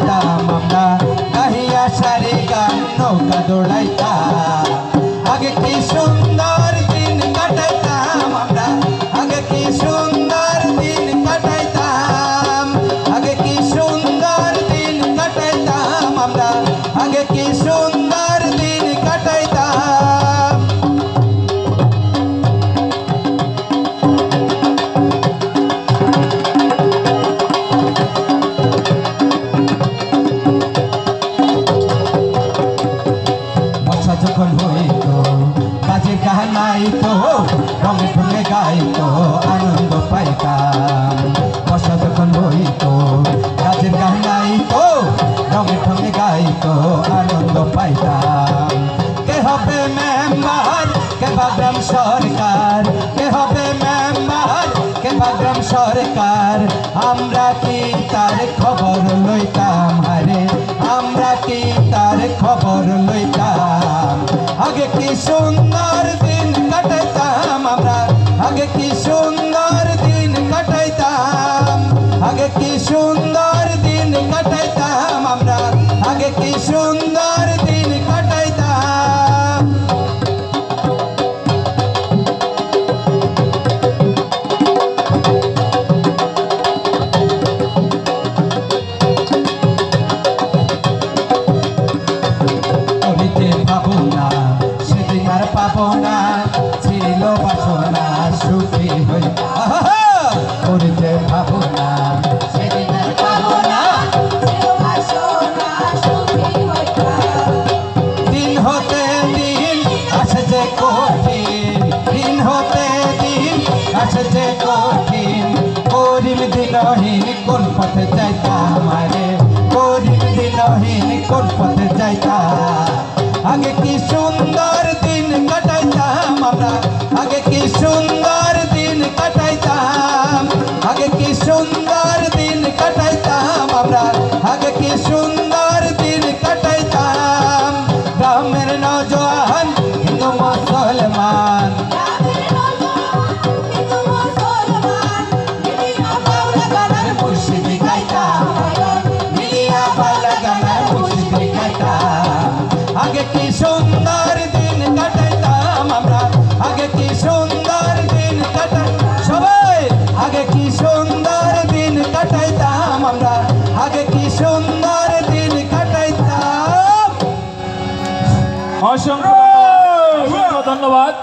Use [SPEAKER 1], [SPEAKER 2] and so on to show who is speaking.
[SPEAKER 1] আমরা গাহিয়া সারি গান নৌকা গানাইতো রঙে ঢঙে গাইতো, আনন্দ পাইতাম। বর্ষা যখন হইতো কাজের গানাইতো রঙে ঢঙে গাইতো, আনন্দ পাইতাম। কে হবে মেম্বার, কে বাগ্রাম সরকার? কে হবে মেম্বার, কে বাগ্রাম সরকার? আমরা কি তার খবর লইতাম? হারে আমরা কি তার খবর লইতাম? আগে কি সুন্দর সুন্দর দিন কাটাইতাম। করিতে পাবো না সেদিন আর পাবো না ছিল বাসনা সুখী হই আসে যে কঠিন। করিম দিনহীন কোন পথে যাইতাম আরে করিম দিনহীন কোন পথে যাইতাম আগে কি সুন্দর দিন কাটাইতাম আমরা? আগে কি সুন্দর দিন কাটাইতাম? আগে কি সুন্দর দিন কাটাইতাম আমরা? আগে কি সুন্দর দিন কাটাইতাম? গ্রামের নজওয়ান আগে কি সুন্দর দিন কাটাইতাম
[SPEAKER 2] অসংখ্য ধন্যবাদ।